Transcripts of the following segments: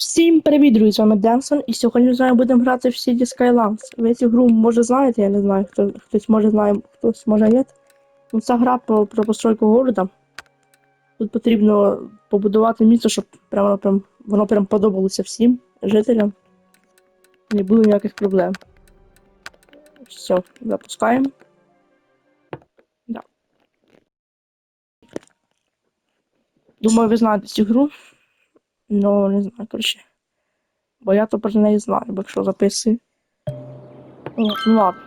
Всім привіт, друзі, з вами Денсон, і сьогодні з вами будемо грати в City Skylines. Ви цю гру може знаєте, я не знаю, хто, хтось може знає, хтось може ні. Ну, це гра про, про постройку города. Тут потрібно побудувати місто, щоб прямо, прям, воно прям подобалося всім жителям. Не було ніяких проблем. Все, запускаємо. Да. Думаю, ви знаєте цю гру. Ну, не знаю, коротше. Бо я то про неї знаю, бо якщо записую. Ну, ладно.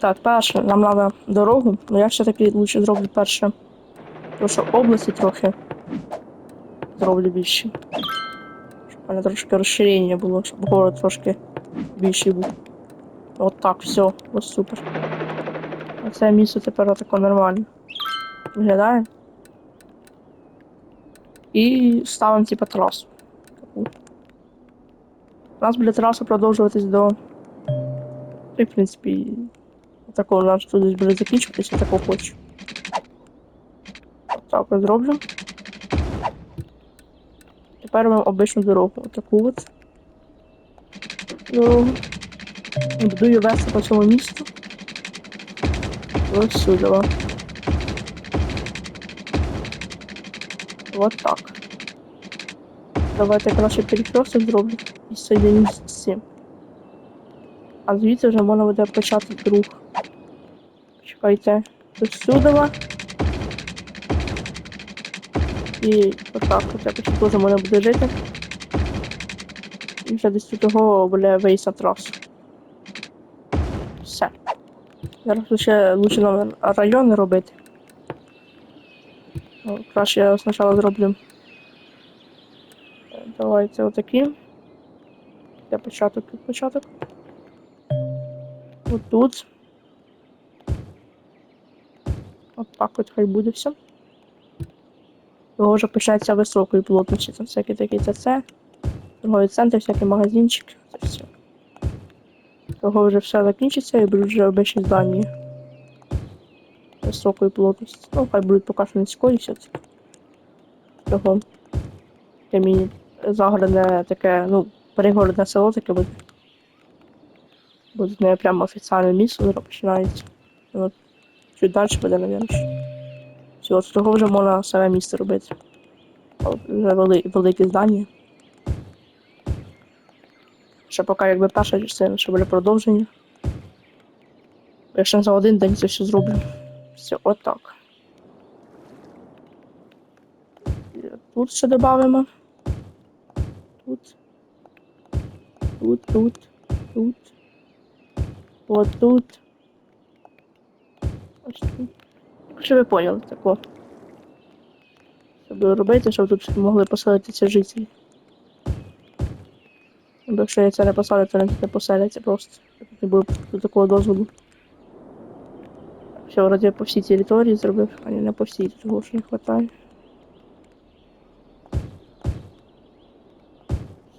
Так, перше, нам треба дорогу, але я все таки лучше зроблю перше. Тому що області трохи зроблю більше. Щоб в мене трошки розширення було, щоб город трошки більший був. От так, все, ось супер. Оце місце тепер тако нормально. Виглядає. І ставимо типа трасу. У нас буде траса продовжуватись до. І, в принципі, такого нас тут буде закінчуватися, я такого хочу. Так, от зроблю. Тепер ми обичну дорогу. Отаку от. Дорогу. Буду її вести по цьому місту. Ось сюди. Вот так. Давайте краще перекресток зроблю і соєдиню з цим. А звідси вже можна буде почати друг. Чекайте. Сюди. І отак, от якось теж можна буде жити. І вже десь до того буде вийти на трасу. Все. Зараз ще лучше нам райони робити. Ну, Краще я спочатку зроблю. Е, Давайте отакі. Де початок тут початок. Отут. От так от хай буде все. Його вже починається високої плотності. Там всякі такі ТЦ, торговий центр, всякий магазинчик. Це все. Того вже все закінчиться і будуть вже обичні здання високої плотності. Ну, хай будуть поки що низької все-таки. Таке міні загородне таке, ну, пригородне село таке буде. Буде не прямо офіціальне місто, зараз починається. От, чуть далі буде, мабуть. Все, з того вже можна саме місто робити. От, Вже вели, велике здання. Ще поки якби перша частина, ще буде продовження. Я ще за один день це все зроблю. Все, отак. Тут ще додамо. Тут. Тут, тут, тут. От тут. Ось тут. Що ви поняли тако? Що буду робити, щоб тут могли поселитися жителі. Якщо я це не посадю, то не поселяться просто. Не буде такого дозволу. Все, вроде по всій території зробив, а не на по всій, того ж не хватає.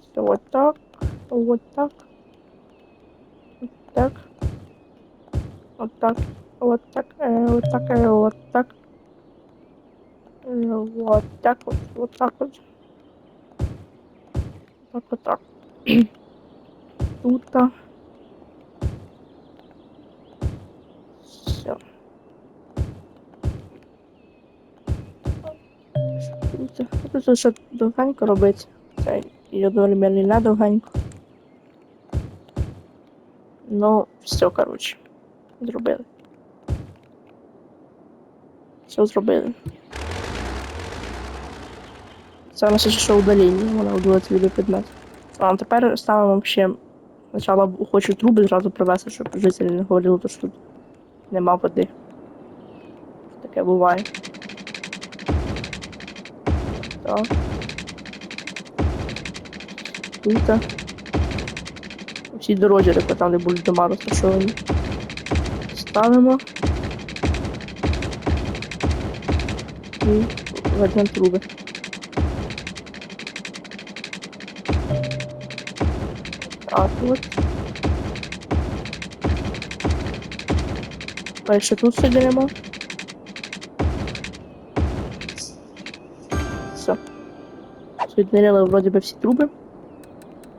Все, вот так, вот так, вот так, вот так, вот так, э, вот так, э, вот так, э, вот так вот, вот так вот, так вот так. Тут-то. Тут, ще довгенько робити. Це і одновременно не довгенько. Ну, все, коротше. Зробили. Все зробили. Це у нас ще удаління, вона удалить від предмет. А тепер ставимо ще. Спочатку хочу труби зразу привезти, щоб жителі не говорили, що тут нема води. Таке буває. Так. Тут. Всі дорозі, так там не будуть дома розташовані. Ставимо. І ведемо труби. Так, от. Дальше тут сидимо. Відміряли вроді би всі труби.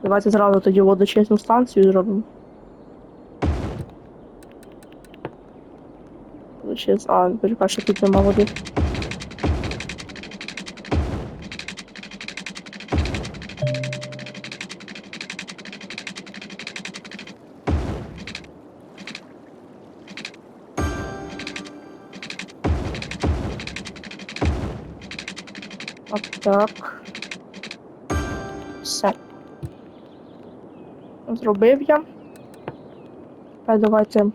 Давайте зразу тоді водочисну станцію зробимо. Водочис... А, почекай, що тут нема води. Так. Зробив я. Тепер давайте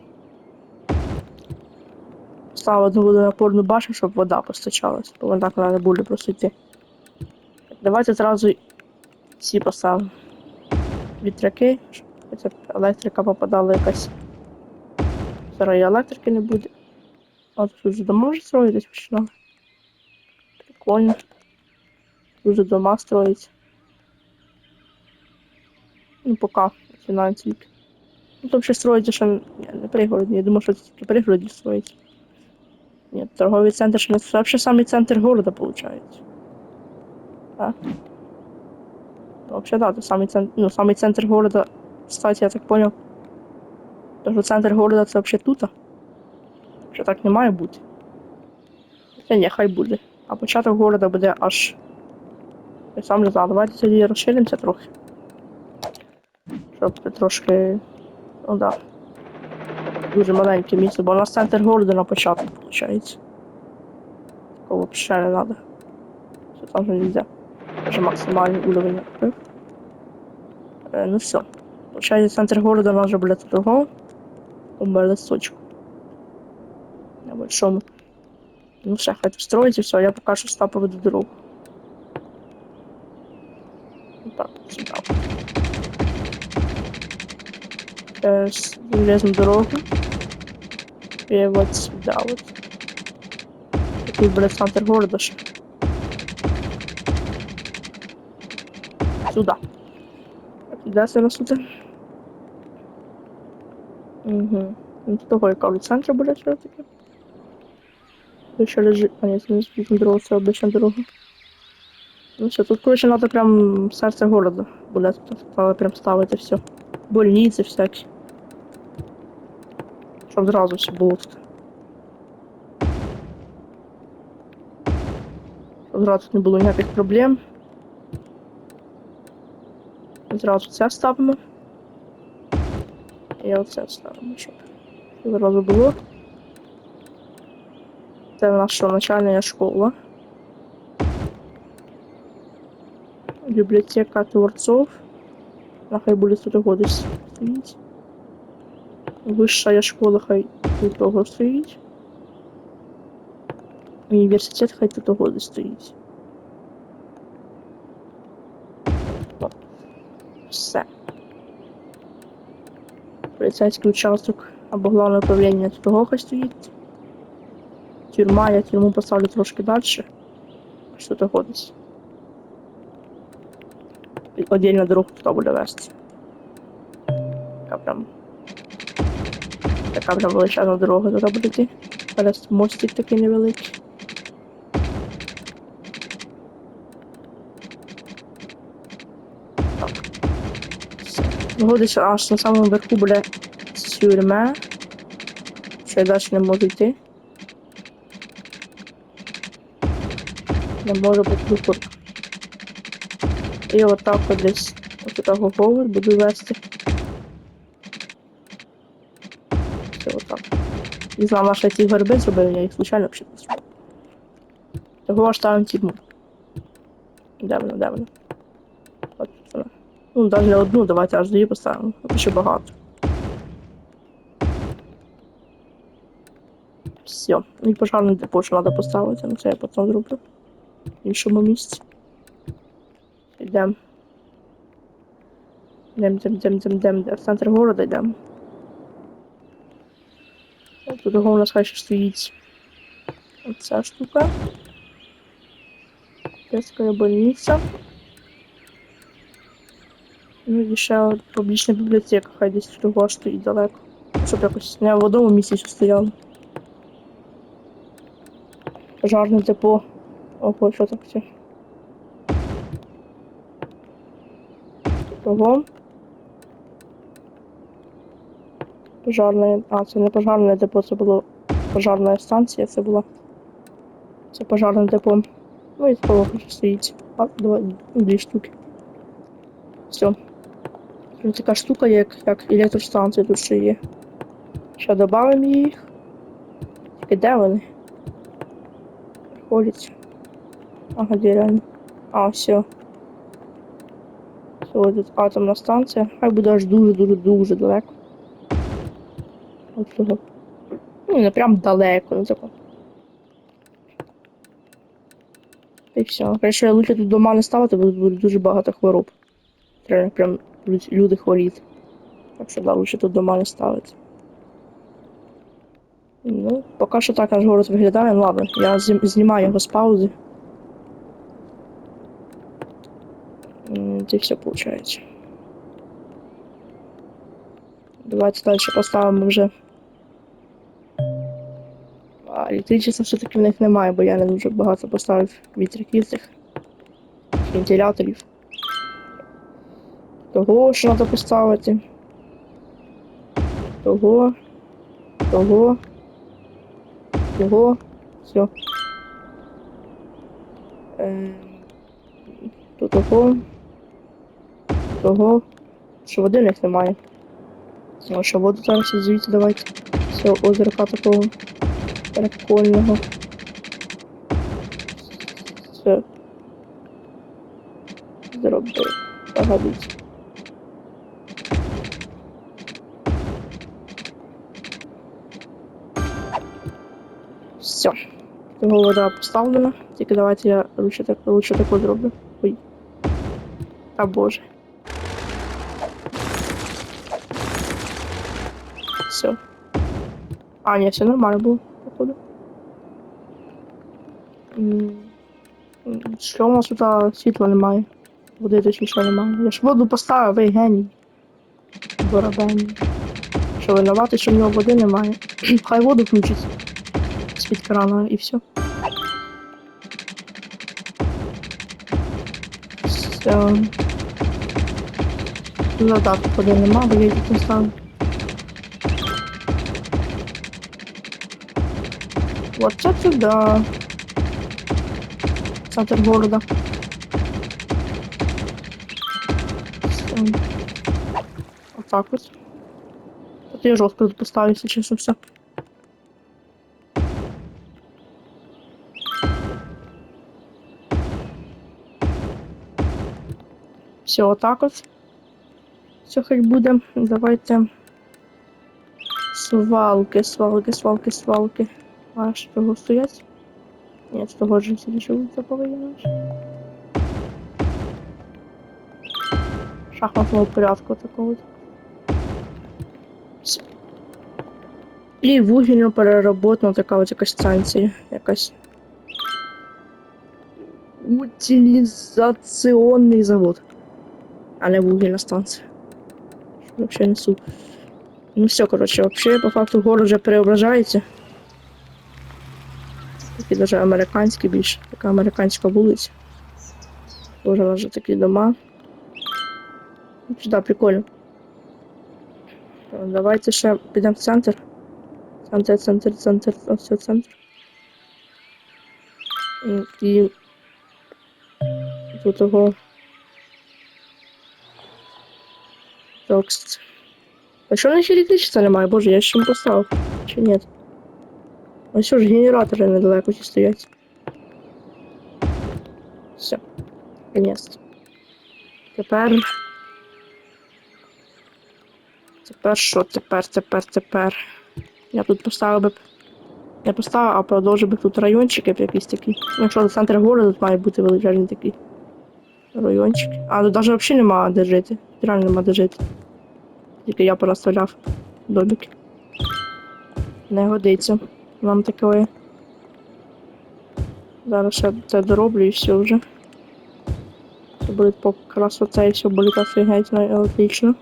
ставити водонапорну башню, щоб вода постачалась, бо вона так вона не буде просто йти. Давайте зразу ці поставимо. Вітряки, щоб б електрика попадала якась. Зараз електрики не буде. А тут дома вже строїтись починали. Прикольно. Дуже дома строїться. Ну, поки тільки. Ну, там ще строїться, що ні, не пригородні. Я думаю, що це тільки пригороді строїться. Ні, торговий центр ще не це взагалі самий центр города, виходить. Так. Взагалі, да, це самий центр, ну, самий центр города, кстати, я так понял. То, що центр города це взагалі тут. Що так не має бути. Хоча ні, хай буде. А початок города буде аж. Я сам не знаю, давайте тоді розширимося трохи. Щоб трошки. Ну да. Дуже маленьке місце, бо у нас центр города на початку виходить. Такого взагалі не треба. Що там вже нельзя. Вже максимальний уровень я. Е, ну все. Получається, центр города у нас вже буде того. Умер листочку. На большому. Ну все, хай строїться, все, я поки що сюди поведу дорогу. Сейчас железную дорогу. И вот сюда вот. Тут, блядь, центр города ще. Сюда. Це нас сюди. Угу. Ну, того, яка в центрі буде все таки. Тут ще лежить. А це не збігна дорога, це обична дорога. Ну все, тут, короче, надо прям серце города буде. Тут треба прям ставити все. Больниці всякі. Щоб зразу все було тут. Щоб зразу не було ніяких проблем. Зразу це ставимо. І оце ставимо, щоб щоб зразу було. Це в нас що, начальна школа. Библиотека Творцов. Нахай буде тут годись стоїть. Вища школа хай тут того стоїть. Університет хай тут того стоїть. Все. Поліцейський участок або головне управління тут того хай стоїть. Тюрма, я тюрму поставлю трошки далі. Що тут ходить. Отдельно дорогу туди буде вести. Така прям. Така прям величезна дорога туди буде йти. Зараз мостик такий невеликий. Так. Ну, десь аж на самому верху буде тюрма. Що я далі не можу йти. Не можу бути тут. І отак от десь ось такого поверх буду вести. Все отак. Не знаю, наша ці горби зробили, я їх случайно взагалі не зробив. Того аж ставимо тюрму. Де вона, де? От вона. Ну, навіть не одну, давайте аж дві поставимо. Тут ще багато. Все. І пожарний депо ще треба поставити, ну це я потім зроблю. В іншому місці. Йдем, йдем, йдем, йдем, йдем, йдем. В центр города йдемо. Тут у нас хай стоїть оця штука. Детська больниця. Ну і ще публічна бібліотека, хай десь того стоїть далеко. Щоб якось не в одному місці ще стояло. Пожарне депо. Ого, що так це? Того. Пожарне. А, це не пожарне депо, це було пожарна станція, це була. Це пожарне депо. Ну і того стоїть. А, два, дві штуки. Все. Тут така штука, як, як електростанція тут ще є. Ще додамо їх. Тільки де вони? Ходять. Ага, де реально. А, все. Ось тут атомна станція. Хай буде аж дуже-дуже-дуже далеко. От цього. Ну, не прям далеко, ну тако. І все. Короче, лучше тут дома не ставити, бо тут буде дуже багато хвороб. Треба прям люди хворіти. Так що да, лучше тут дома не ставити. Ну, поки що так наш город виглядає. Ну ладно, я знімаю його з паузи. Це все виходить. Давайте далі поставимо вже. А електричества все-таки в них немає, бо я не дуже багато поставив вітряків цих вентиляторів. Того, що треба поставити. Того. Того. Того. Все. Ем, то того. Того. Що води в них немає. А що воду зараз звідти давайте. Все, озерка такого прикольного. Все. Зробив. Погодиться. Все. Його вода поставлена. Тільки давайте я лучше так лучше таку зроблю. Ой. А боже. Все. А, ні, все нормально було, походу. Що у нас тут світла немає? Води точніше немає. Я ж воду поставив, ви геній. Барабані. Що винувати, що в нього води немає. Хай воду включить з-під крана і все. Все. Ну так, води нема, бо я не ставлю. Вот це да. Центр города. Вот так вот. Тут я жестко поставлю, если честно, все. Все, вот так вот. Все, хоть буде. Давайте. Свалки, свалки, свалки, свалки. А що того стоять? Ні, з того ж всі вулиця повинна. Шахматного порядку такого. І вугільно перероботна така ось якась станція. Якась. Утилізаційний завод. А не вугільна станція. Вообще несу. Ну все, коротше, вообще, по факту город вже преображається. Такий даже американський більше. Така американська вулиця. Тоже у нас вже такі дома. Ну, Да, прикольно. Давайте ще підемо в центр. Центр, центр, центр, це центр. І, до того. Токст. А що в них електричества немає? Боже, я ще не поставив. Чи ні? Ось що ж генератори недалеко ті стоять. Все. Конець. Тепер. Тепер що? Тепер, тепер, тепер. Я тут поставив би. Не поставив, а продовжив би тут райончики якісь такі. Ну, якщо центр города, тут має бути величезний такий райончик. А тут навіть взагалі нема де жити. Реально нема де жити. Тільки я пороставляв домики. Не годиться. Нам таке. Зараз ще це дороблю і все вже. Все буде по красоте і все буде офігеть отлично.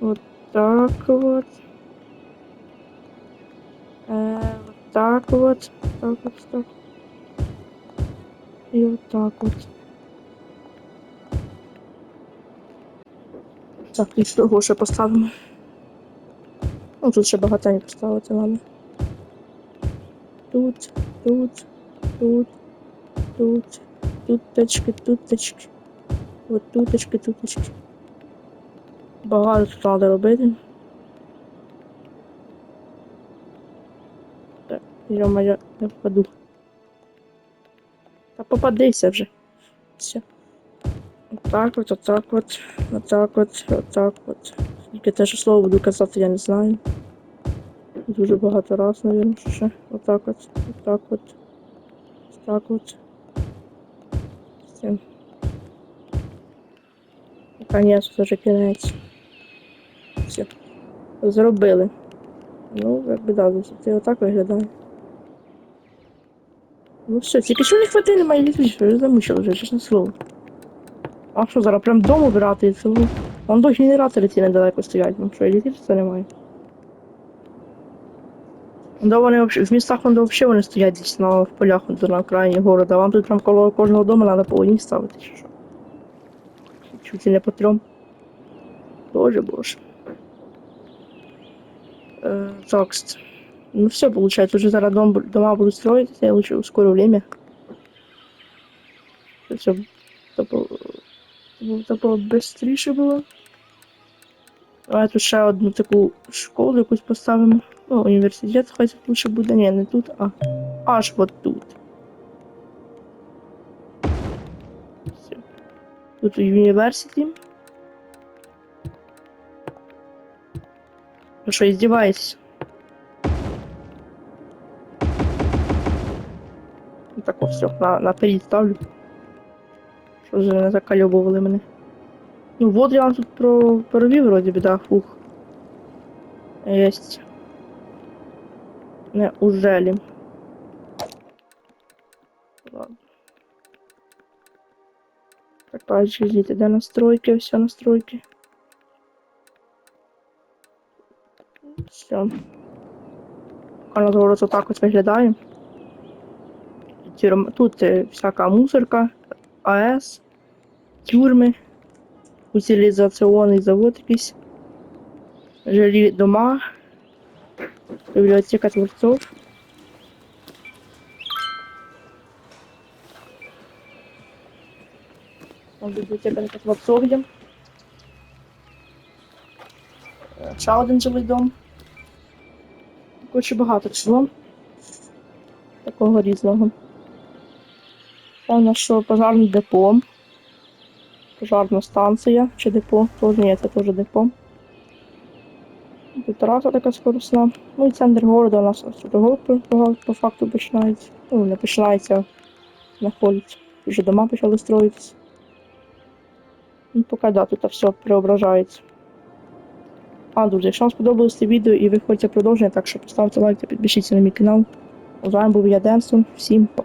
Вот так вот. Э, вот так вот. Так вот, так. І так вот. Так, і того ще поставимо. Ну, тут ще багатенько ставити, ладно. Тут, тут, тут, тут, тут туточки, тут тачки. Туточки, туточки. Багато тут треба робити. Так, я моя, я впаду. Попадися вже. Все. Отак от, отак от, отак от, отак от. Тільки те, що слово буду казати, я не знаю. Дуже багато раз, мабуть, ще. Отак от, отак от. Так от. Все. Наконец, вже кінець. Все. Зробили. Ну, як би да, це отак виглядає. Ну все, тільки що не хватило немає літвічки, вже замучили вже, чесне слово. А що зараз прям дому брати це? ну, Вон до генератори ці недалеко стоять, ну що, електричества немає. Да вони вообще, в містах вон взагалі вони стоять десь на в полях вон, на окраїні города. Вам тут прям коло кожного дому треба по одній ставити, чи що? Чуть не по трьом. Боже, боже. Э, так, ну все, получается, уже зараз дом, дома будут строиться, я лучше ускорю время. Все, тобто, тобто быстріше було. Давай тут ще одну таку школу якусь поставимо. Ну, університет хай лучше буде. Ні, не тут, а аж от тут. Все. Тут університет. Ну що, издеваешься? Так, о, все, на, наперед ставлю. Що вже не закальовували мене. Ну, вот я вам тут про провів, вроді би, да, фух. Єсть. Не, ужелі. Ладно. Так, пальчики звідти, де настройки, все настройки. Все. На зараз отак от виглядає. Тюрм- Тут е, всяка мусорка, АЕС, тюрми, утилізаційний завод якийсь, жилі дома, бібліотека творців. Бібліотека творців є. Ще один жилий дом. Коротше, багато чого. Такого різного. Нас що пожарне депо. Пожарна станція чи депо. Тоже ні, це теж депо. Тут траса така скоросна. Ну і центр города у нас ось по, факту починається. Ну, не починається, знаходиться. Вже дома почали строїтися. Ну, поки да, тут все преображається. А, друзі, якщо вам сподобалось це відео і ви хочете продовження, так що поставте лайк та підпишіться на мій канал. З вами був я Денсон. Всім пока.